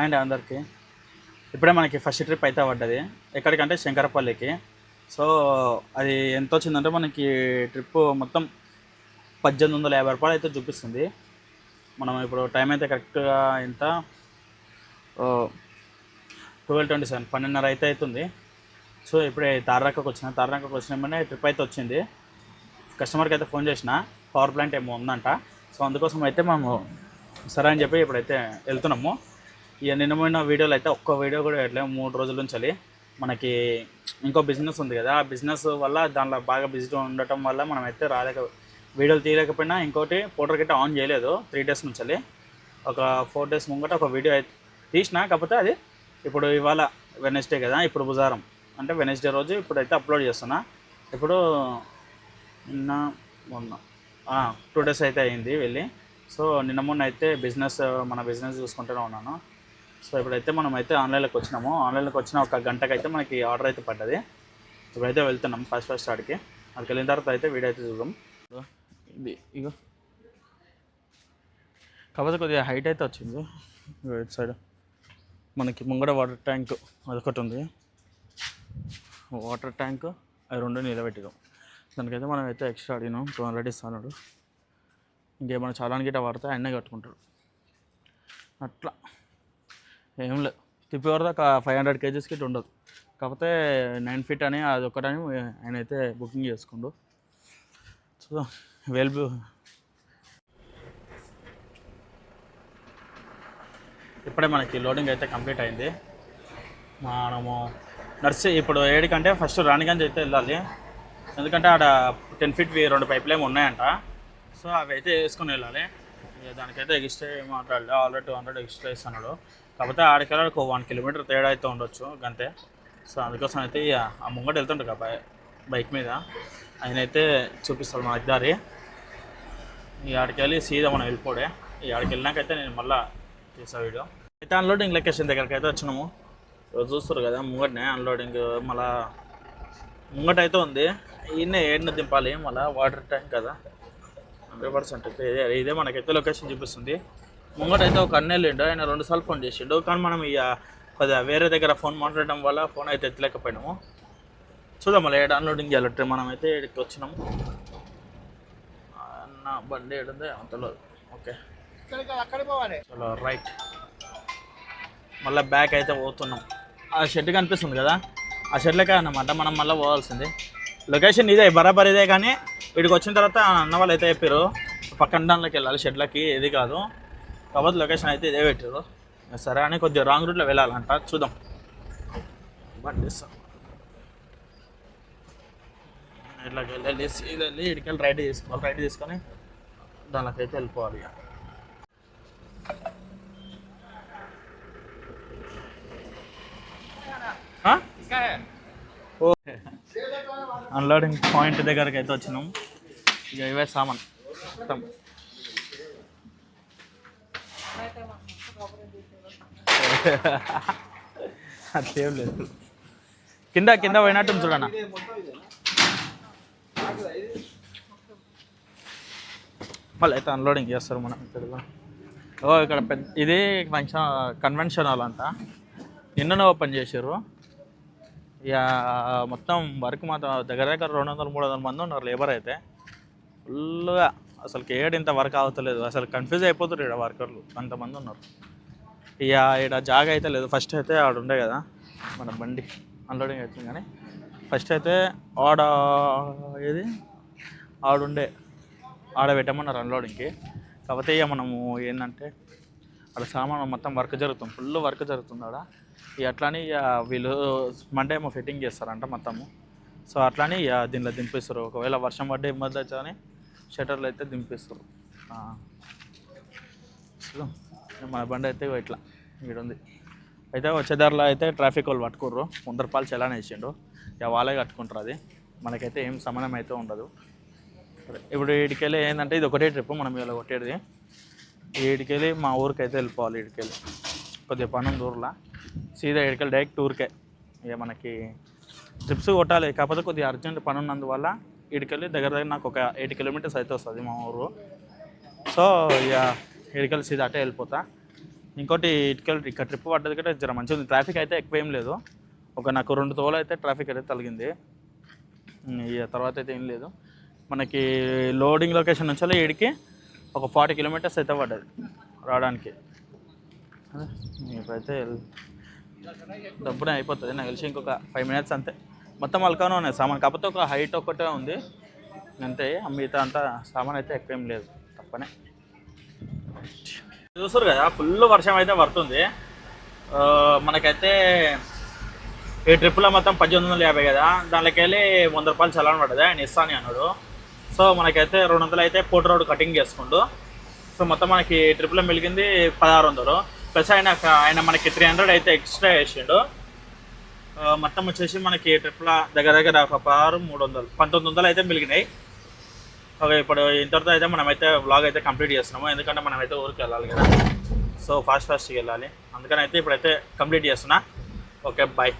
And అందరికీ. ఇప్పుడే మనకి ఫస్ట్ ట్రిప్ అయితే పడ్డది ఎక్కడికంటే శంకరపల్లికి. సో అది ఎంత వచ్చిందంటే మనకి ట్రిప్ మొత్తం పద్దెనిమిది వందల యాభై రూపాయలు అయితే చూపిస్తుంది. మనం ఇప్పుడు టైం అయితే కరెక్ట్గా ఎంత? ట్వెల్వ్ ట్వంటీ సెవెన్ పన్నెండున్నర అయితే అవుతుంది. సో ఇప్పుడే తార్రాకకు వచ్చిన తార్రాకకు వచ్చినామనే ట్రిప్ అయితే వచ్చింది. కస్టమర్కి అయితే ఫోన్ చేసిన పవర్ ప్లాంట్ ఏమో ఉందంట. సో అందుకోసం అయితే మేము సరే అని చెప్పి ఇప్పుడైతే వెళ్తున్నాము. ఇక నిన్న వీడియోలు అయితే ఒక్క వీడియో కూడా పెట్టలేము మూడు రోజుల నుంచి మనకి ఇంకో బిజినెస్ ఉంది కదా ఆ బిజినెస్ వల్ల దాంట్లో బాగా బిజీగా ఉండటం వల్ల మనం అయితే రాలేక వీడియోలు తీయలేకపోయినా ఇంకోటి పోటర్ గిట్ట ఆన్ చేయలేదు త్రీ డేస్ నుంచి ఒక ఫోర్ డేస్ ముంగట ఒక వీడియో అయితే తీసిన కాకపోతే అది ఇప్పుడు ఇవాళ వెనస్డే కదా ఇప్పుడు బుధవారం. అంటే వెనస్డే రోజు ఇప్పుడైతే అప్లోడ్ చేస్తున్నా. ఇప్పుడు నిన్న మొన్న టూ డేస్ అయితే అయింది వెళ్ళి. సో నిన్న మొన్న అయితే బిజినెస్ మన బిజినెస్ చూసుకుంటూనే ఉన్నాను. సో ఇప్పుడైతే మనం అయితే ఆన్లైన్లోకి వచ్చినాము. ఆన్లైన్లోకి వచ్చిన ఒక గంటకి అయితే మనకి ఆర్డర్ అయితే పడ్డది. ఇప్పుడైతే వెళ్తున్నాం ఫస్ట్ ఫస్ట్ ఆడికి. అక్కడికి వెళ్ళిన తర్వాత అయితే వీడియో అయితే చూద్దాం. ఇదిగో, ఇది ఇగో కాకపోతే కొద్దిగా హైట్ అయితే వచ్చింది. ఇగో ఇటు సైడ్. మనకి ముంగడ వాటర్ ట్యాంక్ అదొకటి ఉంది. వాటర్ ట్యాంక్ అవి రెండు నిలబెట్టినాం. దానికైతే మనం అయితే ఎక్స్ట్రా అడిగినాం టూ హండ్రెడ్ ఇస్తాడు ఇంకేమైనా చాలా గిట్ట పడితే ఆయనే కట్టుకుంటాడు. అట్లా. ఏం లేదు తిప్పేవారు దాకా ఫైవ్ హండ్రెడ్ కేజీస్ కిట్ ఉండదు. కాకపోతే నైన్ ఫీట్ అని అది ఒకటని ఆయన అయితే బుకింగ్ చేసుకుండు. చూద్దాం. వెల్బు ఇప్పుడే మనకి లోడింగ్ అయితే కంప్లీట్ అయింది. మనము నర్సీ ఇప్పుడు ఏడికంటే ఫస్ట్ రాణిగంజ్ అయితే వెళ్ళాలి. ఎందుకంటే ఆడ టెన్ ఫీట్ రెండు పైపులు ఏమి ఉన్నాయంట. సో అవి అయితే వేసుకొని వెళ్ళాలి. దానికైతే ఎక్స్ట్రా మాట్లాడలే. ఆల్రెడీ టూ హండ్రెడ్ ఎక్స్ట్రా ఇస్తున్నాడు కాకపోతే ఆడికెళ్ళి ఒక వన్ కిలోమీటర్ తేడా అయితే ఉండొచ్చు అంతే సో అందుకోసం అయితే ఇక ఆ ముంగట వెళ్తుంటారు కదా బైక్ మీద. ఆయన అయితే చూపిస్తాడు మనకి దారి. ఈ ఆడికి వెళ్ళి సీదా మనం వెళ్ళిపోడే. ఈ ఆడికి వెళ్ళినాకైతే నేను మళ్ళీ చేసా వీడియో. అయితే అన్లోడింగ్ లొకేషన్ దగ్గరికి అయితే వచ్చినాము. చూస్తారు కదా ముంగటనే అన్లోడింగ్ మళ్ళా ముంగట అయితే ఉంది. ఈయన ఏడిన దింపాలి మళ్ళీ వాటర్ ట్యాంక్ కదా. హండ్రెడ్ పర్సెంట్ అయితే ఇదే మనకైతే లొకేషన్ చూపిస్తుంది. ముంగట అయితే ఒక అన్నెళ్ళిండు ఆయన రెండు సార్లు ఫోన్ చేసిండు. కానీ మనం ఇక కొద్దిగా వేరే దగ్గర ఫోన్ మాట్లాడడం వల్ల ఫోన్ అయితే ఎత్తలేకపోయినాము. చూద్దాం మళ్ళీ ఏడు అన్లోడింగ్ చేయాలి మనం అయితే ఇక్కడికి వచ్చినాము. అన్న బండి ఏడుంది అంతలో ఓకే. చలో రైట్. మళ్ళీ బ్యాక్ అయితే పోతున్నాం. ఆ షెడ్ కనిపిస్తుంది కదా? ఆ షెడ్లకే అన్నమాట మనం మళ్ళీ పోవాల్సింది. లొకేషన్ ఇదే బరాబర్ ఇదే కానీ వీడికి వచ్చిన తర్వాత అన్న వాళ్ళు అయితే చెప్పారు పక్కన దానిలోకి వెళ్ళాలి షెడ్లకి ఇది కాదు. కాబట్టి లొకేషన్ అయితే ఇదే పెట్టారు సరే అని కొద్దిగా రాంగ్ రూట్లో వెళ్ళాలంట. చూద్దాం. బండి ఇట్లా వెళ్ళి వెళ్ళి ఇక్కడికి రైడ్ రైట్ తీసుకోవాలి రైట్ తీసుకొని దానికైతే వెళ్ళిపోవాలి ఇక. ఓకే అన్లోడింగ్ పాయింట్ దగ్గరికి అయితే వచ్చినాం. ఇక ఇవే సామాన్. మొత్తం. అట్లేం లేదు. కింద కింద పోయినట్టు చూడన్న. మళ్ళీ అయితే అన్లోడింగ్ చేస్తారు మనం ఇక్కడ. ఓ ఇక్కడ పెద్ద ఇది ఫంక్షన్ కన్వెన్షన్ హాల్ అంట. నిన్ననే ఓపెన్ చేసారు ఇక మొత్తం వర్క్ మాత్రం దగ్గర దగ్గర రెండు వందల మూడు వందల మంది ఉన్నారు లేబర్ అయితే. ఫుల్గా అసలు ఏడు ఇంత వర్క్ అవుతలేదు అసలు కన్ఫ్యూజ్ అయిపోతారు ఇక్కడ వర్కర్లు అంతమంది ఉన్నారు. ఇక ఇక్కడ జాగా అయితే లేదు. ఫస్ట్ అయితే ఆడ ఉండే కదా మన బండి అన్లోడింగ్ అవుతుంది కానీ ఫస్ట్ అయితే ఆడ ఏది? ఆడుండే ఆడ పెట్టమన్నారు అన్లోడింగ్కి కాకపోతే ఇక మనము ఏంటంటే అక్కడ సామాన్ మొత్తం వర్క్ జరుగుతుంది. ఫుల్ వర్క్ జరుగుతుంది ఆడ. ఇక అట్లానే ఇక వీళ్ళు మండే ఏమో ఫిట్టింగ్ చేస్తారంట మొత్తము. సో అట్లానే ఇక దీనిలో దింపేస్తారు. ఒకవేళ వర్షం పడ్డే ఇబ్బంది అయితే షటర్లు అయితే దింపిస్తారు. మన బండి అయితే ఇట్లా ఇక్కడ ఉంది అయితే వచ్చేదారిలో అయితే ట్రాఫిక్ వాళ్ళు పట్టుకోర్రు. వంద రూపాయలు చలాన్ వేసిండు. ఇక వాళ్ళే కట్టుకుంటారు అది. మనకైతే ఏం సంబంధం అయితే ఉండదు. ఇప్పుడు వీడికెళ్ళి ఏంటంటే ఇది ఒకటే ట్రిప్ మనం ఇలా కొట్టేది. వీడికెళ్ళి మా ఊరికి అయితే వెళ్ళిపోవాలి వీడికెళ్ళి కొద్దిగా పని ఉంది ఊర్లో. సీదా వీడికెళ్ళి డైరెక్ట్ ఊరికే ఇక మనకి ట్రిప్స్ కొట్టాలి. కాకపోతే కొద్దిగా అర్జెంట్ పని ఉన్నందువల్ల వీడికెళ్ళి దగ్గర దగ్గర నాకు ఒక ఎయిట్ కిలోమీటర్స్ అయితే వస్తుంది మా ఊరు. సో ఇక వీడికెళ్ళి సీదా అటే వెళ్ళిపోతా. ఇంకోటి ఇటుకెళ్ళి ఇక్కడ ట్రిప్ పడ్డది కూడా జర మంచిగా ఉంది. ట్రాఫిక్ అయితే ఎక్కువ ఏం లేదు. ఒక నాకు రెండు తోలు అయితే ట్రాఫిక్ అయితే తగిలింది. ఇక తర్వాత అయితే ఏం లేదు. మనకి లోడింగ్ లొకేషన్ నుంచి ఇడికి ఒక ఫార్టీ కిలోమీటర్స్ అయితే పడ్డది రావడానికి. అదే, ఇప్పుడైతే డబ్బునే అయిపోతుంది. నాకు తెలిసి ఇంకొక ఫైవ్ మినిట్స్ అంతే. మొత్తం అల్కానో ఉన్నాయి. సామాన్ కాకపోతే ఒక హైట్ ఒకటే ఉంది. అంతే మిగతా అంతా సామాన్ అయితే ఎక్కువేం లేదు. తప్పనే. చూస్తారు కదా ఫుల్ వర్షం అయితే పడుతుంది. మనకైతే ఈ ట్రిప్లో మొత్తం పద్దెనిమిది వందల యాభై కదా. దానికి వెళ్ళి వంద రూపాయలు చలాన్ పడ్డది. ఆయన ఇస్తాను అన్నాడు. సో మనకైతే రెండు వందలు అయితే పోటీ రోడ్ కటింగ్ చేసుకుంటూ సో మొత్తం మనకి ట్రిప్లో మిలిగింది పదహారు వందలు. ప్లస్ ఆయన ఆయన మనకి త్రీ హండ్రెడ్ అయితే ఎక్స్ట్రా వేసిండు. మొత్తం వచ్చేసి మనకి ట్రిప్ల దగ్గర దగ్గర ఒక ఆరు మూడు వందలు. పంతొమ్మిది వందలు అయితే మిలిగినాయి ఓకే ఇప్పుడు ఇంతవరకు అయితే మనమైతే వ్లాగ్ అయితే కంప్లీట్ చేస్తున్నాము. ఎందుకంటే మనమైతే ఊరికి వెళ్ళాలి కదా. సో ఫాస్ట్ ఫాస్ట్గా వెళ్ళాలి. అందుకని అయితే ఇప్పుడైతే కంప్లీట్ చేస్తున్నా. Okay bye